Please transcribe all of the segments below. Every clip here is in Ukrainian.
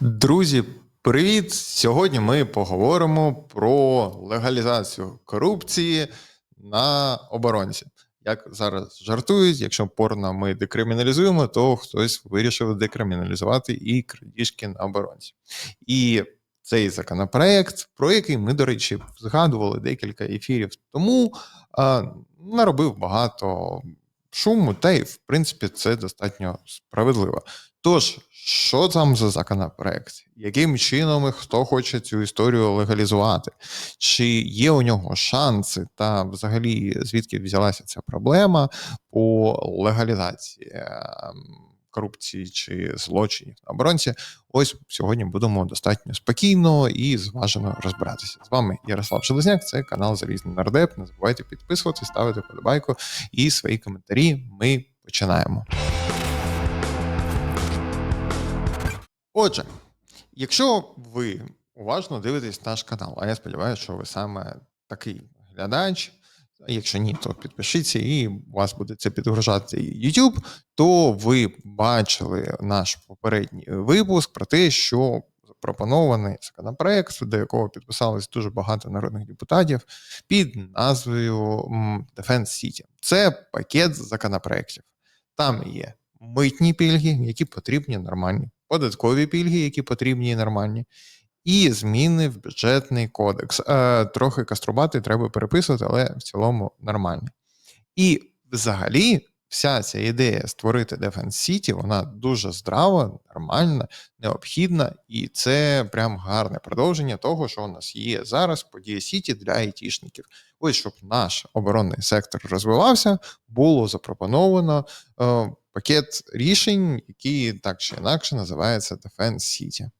Друзі, привіт! Сьогодні ми поговоримо про легалізацію корупції на оборонці. Як зараз жартують, якщо порно ми декриміналізуємо, то хтось вирішив декриміналізувати і крадіжки на оборонці. І цей законопроект, про який ми, до речі, згадували декілька ефірів тому, наробив багато шуму, та й в принципі це достатньо справедливо. Тож, що там за законопроект? Яким чином і хто хоче цю історію легалізувати? Чи є у нього шанси, та взагалі звідки взялася ця проблема по легалізації ем, корупції чи злочинів на оборонці? Ось сьогодні будемо достатньо спокійно і зважено розбиратися. З вами Ярослав Железняк, це канал Залізний Нардеп. Не забувайте підписуватися, ставити подобайку і свої коментарі. Ми починаємо. Отже, якщо ви уважно дивитесь наш канал, а я сподіваюся, що ви саме такий глядач. Якщо ні, то підпишіться і вас буде це підгружати YouTube, то ви бачили наш попередній випуск про те, що запропонований законопроект, до якого підписалось дуже багато народних депутатів, під назвою Defense City. Це пакет законопроектів. Там є митні пільги, які потрібні нормальні податкові пільги, які потрібні і нормальні, і зміни в бюджетний кодекс. Е, Трохи каструбати треба переписувати, але в цілому нормальні. І взагалі. Вся ця ідея створити Defense City, вона дуже здрава, нормальна, необхідна, і це прям гарне продовження того, що у нас є зараз подія Сіті для айтішників. Ось щоб наш оборонний сектор розвивався, було запропоновано е, пакет рішень, які так чи інакше називається Defense City.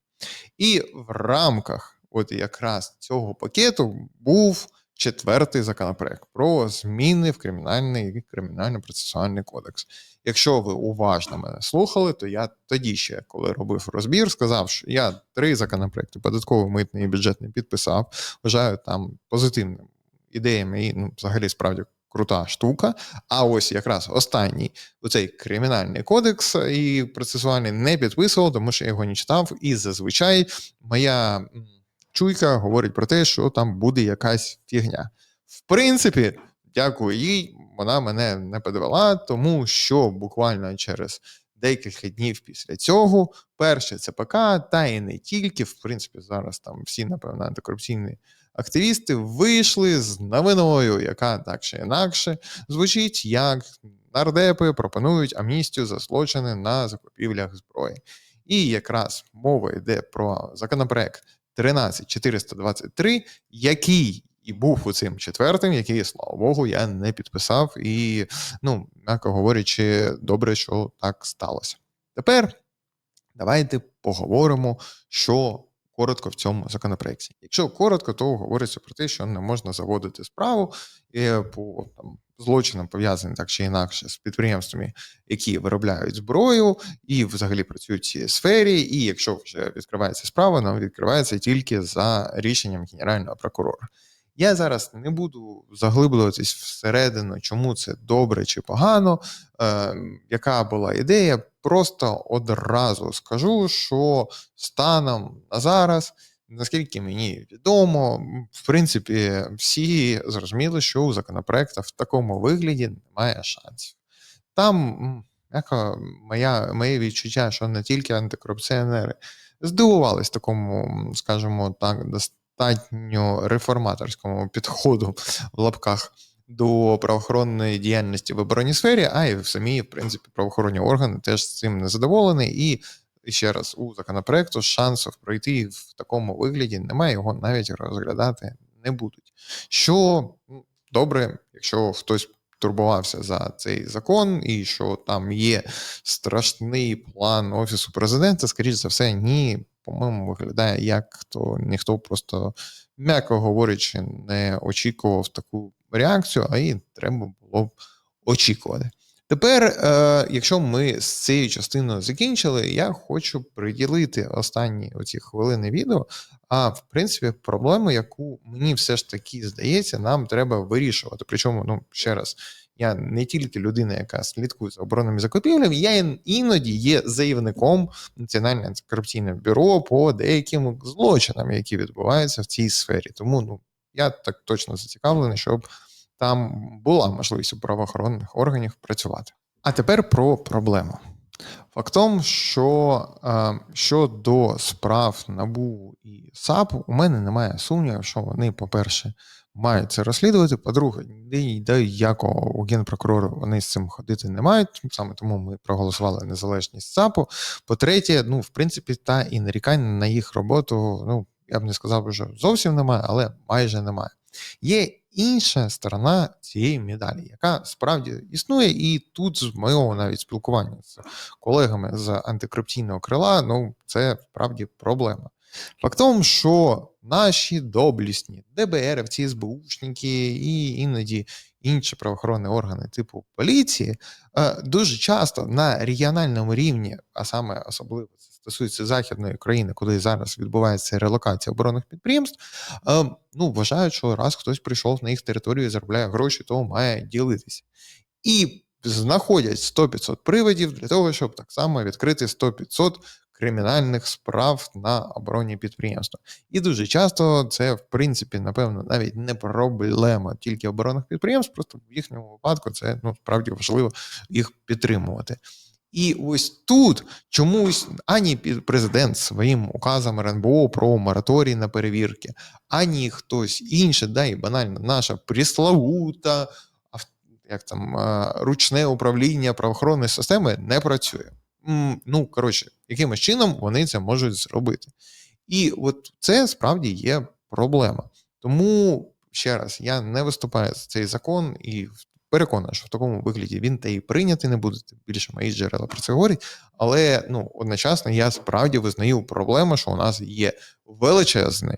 І в рамках от якраз цього пакету був четвертий законопроект про зміни в кримінальний і кримінально-процесуальний кодекс. Якщо ви уважно мене слухали, то я тоді ще, коли робив розбір, сказав, що я три законопроекти податковий, митний і бюджетний підписав. Вважаю там позитивними ідеями і ну, взагалі справді крута штука. А ось якраз останній оцей кримінальний кодекс і процесуальний не підписував, тому що я його не читав. І зазвичай моя чуйка говорить про те, що там буде якась фігня. В принципі, дякую їй, вона мене не подивила, тому що буквально через. Декілька днів після цього перше ЦПК, та і не тільки, в принципі, зараз там всі, напевно, антикорупційні активісти вийшли з новиною, яка так чи інакше звучить як нардепи пропонують амністію за злочини на закупівлях зброї. І якраз мова йде про законопроект 13423, який і був у цим четвертим, який, слава Богу, я не підписав, і, ну, м'яко говорячи, добре, що так сталося. Тепер давайте поговоримо, що коротко в цьому законопроекті. Якщо коротко, то говориться про те, що не можна заводити справу е, по там злочинам, пов'язаним так чи інакше з підприємствами, які виробляють зброю і взагалі працюють в цій сфері. І якщо вже відкривається справа, вона відкривається тільки за рішенням генерального прокурора. Я зараз не буду заглиблюватись всередину, чому це добре чи погано, е, яка була ідея. Просто одразу скажу, що станом на зараз, наскільки мені відомо, в принципі, всі зрозуміли, що у законопроекту в такому вигляді немає шансів. Там, яка моя, моє відчуття, що не тільки антикорупціонери здивувались такому, скажімо так, достатньо реформаторському підходу в лапках до правоохоронної діяльності в оборонній сфері, а й в самі, в принципі, правоохоронні органи теж з цим не задоволені. І ще раз у законопроекту шансів пройти в такому вигляді немає, його навіть розглядати не будуть. Що ну, добре, якщо хтось. Турбувався за цей закон, і що там є страшний план офісу президента. Скоріше за все, ні, по-моєму, виглядає як то ніхто просто, м'яко говорячи, не очікував таку реакцію, а її треба було б очікувати. Тепер, е, якщо ми з цією частиною закінчили, я хочу приділити останні оці хвилини відео. А в принципі, проблему, яку мені все ж таки здається, нам треба вирішувати. Причому, ну ще раз, я не тільки людина, яка слідкує за оборонними закупівлями, я іноді є заявником Національного антикорупційного бюро по деяким злочинам, які відбуваються в цій сфері. Тому ну я так точно зацікавлений, щоб там була можливість у правоохоронних органів працювати. А тепер про проблему. Фактом, що е, щодо справ НАБУ і САП, у мене немає сумнівів, що вони, по-перше, мають це розслідувати. По-друге, ніде якого у генпрокурора вони з цим ходити не мають. Саме тому ми проголосували незалежність САПу. По-третє, ну, в принципі, та і нарікань на їх роботу, ну, я б не сказав, що зовсім немає, але майже немає. Є інша сторона цієї медалі, яка справді існує, і тут з моєго навіть спілкування з колегами з антикорупційного крила, ну це справді проблема. Фактом, що наші доблісні ДБРівці, СБУшники і іноді інші правоохоронні органи типу поліції е, дуже часто на регіональному рівні, а саме особливо це стосується західної країни, куди зараз відбувається релокація оборонних підприємств, е, ну вважають, що раз хтось прийшов на їх територію і заробляє гроші, то має ділитися. І знаходять 100-500 приводів для того, щоб так само відкрити 100-500 кримінальних справ на оборонні підприємства. І дуже часто це, в принципі, напевно, навіть не проблема тільки оборонних підприємств, просто в їхньому випадку це ну справді важливо їх підтримувати. І ось тут чомусь ані президент своїм указом РНБО про мораторій на перевірки, ані хтось інший, да і банально наша приславута, як там ручне управління правоохоронної системи не працює. Ну, коротше, якимось чином вони це можуть зробити. І от це справді є проблема. Тому ще раз я не виступаю за цей закон і переконаний, що в такому вигляді він та й прийняти не буде. Більше мої джерела про це говорять. Але ну одночасно я справді визнаю проблему, що у нас є величезні е,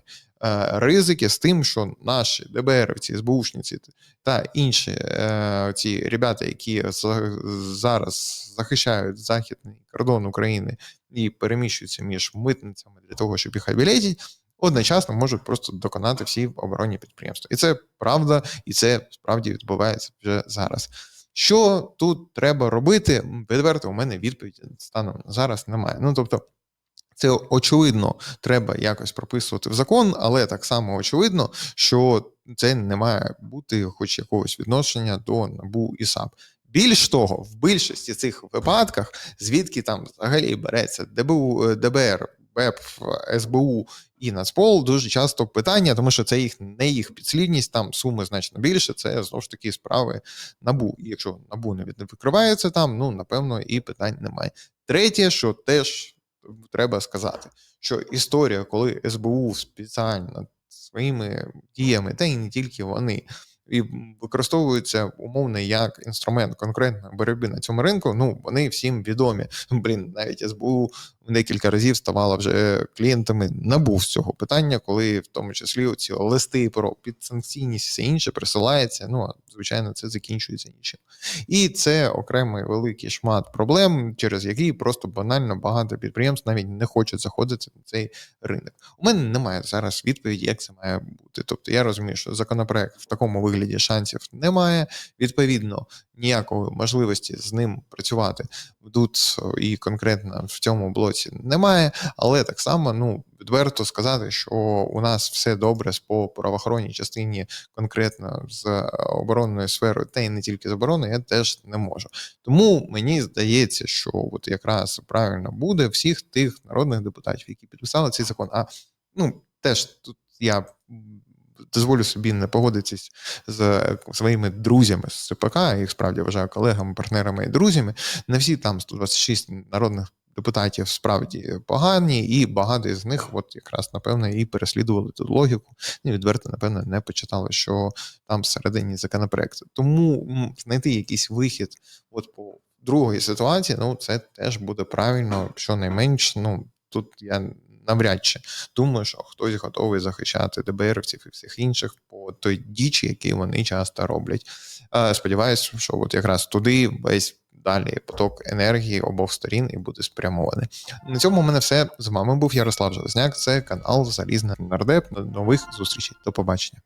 ризики з тим, що наші ДБРівці, СБУшниці та інші е, ці ребята, які зараз захищають західний кордон України і переміщуються між митницями для того, щоб їх обілетіть, одночасно можуть просто доконати всі оборонні підприємства. І це правда, і це справді відбувається вже зараз. Що тут треба робити? Відверто, у мене відповіді станом зараз немає. Ну тобто. Це очевидно, треба якось прописувати в закон, але так само очевидно, що це не має бути хоч якогось відношення до НАБУ і САП. Більш того, в більшості цих випадках, звідки там взагалі береться ДБУ, ДБР, БЕП, СБУ і Нацпол, дуже часто питання, тому що це їх не їх підслідність, там суми значно більше. Це знову ж таки справи набу. І якщо набу не викривається там, ну напевно і питань немає. Третє, що теж треба сказати, що історія, коли СБУ спеціально своїми діями, та й не тільки вони і використовуються умовно як інструмент конкретної боротьби на цьому ринку. Ну вони всім відомі. Блін, навіть СБУ декілька разів ставала вже клієнтами набув з цього питання, коли в тому числі ці листи про підсанкційність все інше присилається. Ну а звичайно, це закінчується нічим. І це окремий великий шмат проблем, через які просто банально багато підприємств навіть не хочуть заходити на цей ринок. У мене немає зараз відповіді, як це має бути. Тобто я розумію, що законопроект в такому вигляді шансів немає. Відповідно, ніякої можливості з ним працювати тут і конкретно в цьому блоці немає, але так само ну відверто сказати, що у нас все добре з по правоохоронній частині, конкретно з оборонною сферою, та й не тільки з обороною, я теж не можу. Тому мені здається, що от якраз правильно буде всіх тих народних депутатів, які підписали цей закон. А ну теж тут я дозволю собі не погодитись з своїми друзями з ЦПК, їх справді вважаю колегами, партнерами і друзями. Не всі там 126 народних депутатів справді погані, і багато з них, от якраз напевно, і переслідували ту логіку, і відверто, напевно, не почитали, що там всередині законопроекту. Тому знайти якийсь вихід, от по другої ситуації, ну це теж буде правильно, що найменш, ну тут я навряд чи думаю, що хтось готовий захищати ДБРівців і всіх інших по той дічі, які вони часто роблять. Сподіваюсь, що от якраз туди весь. Далі поток енергії обох сторін і буде спрямований. На цьому у мене все з вами був Ярослав Железняк. Це канал Залізний Нардеп. До нових зустрічей. До побачення.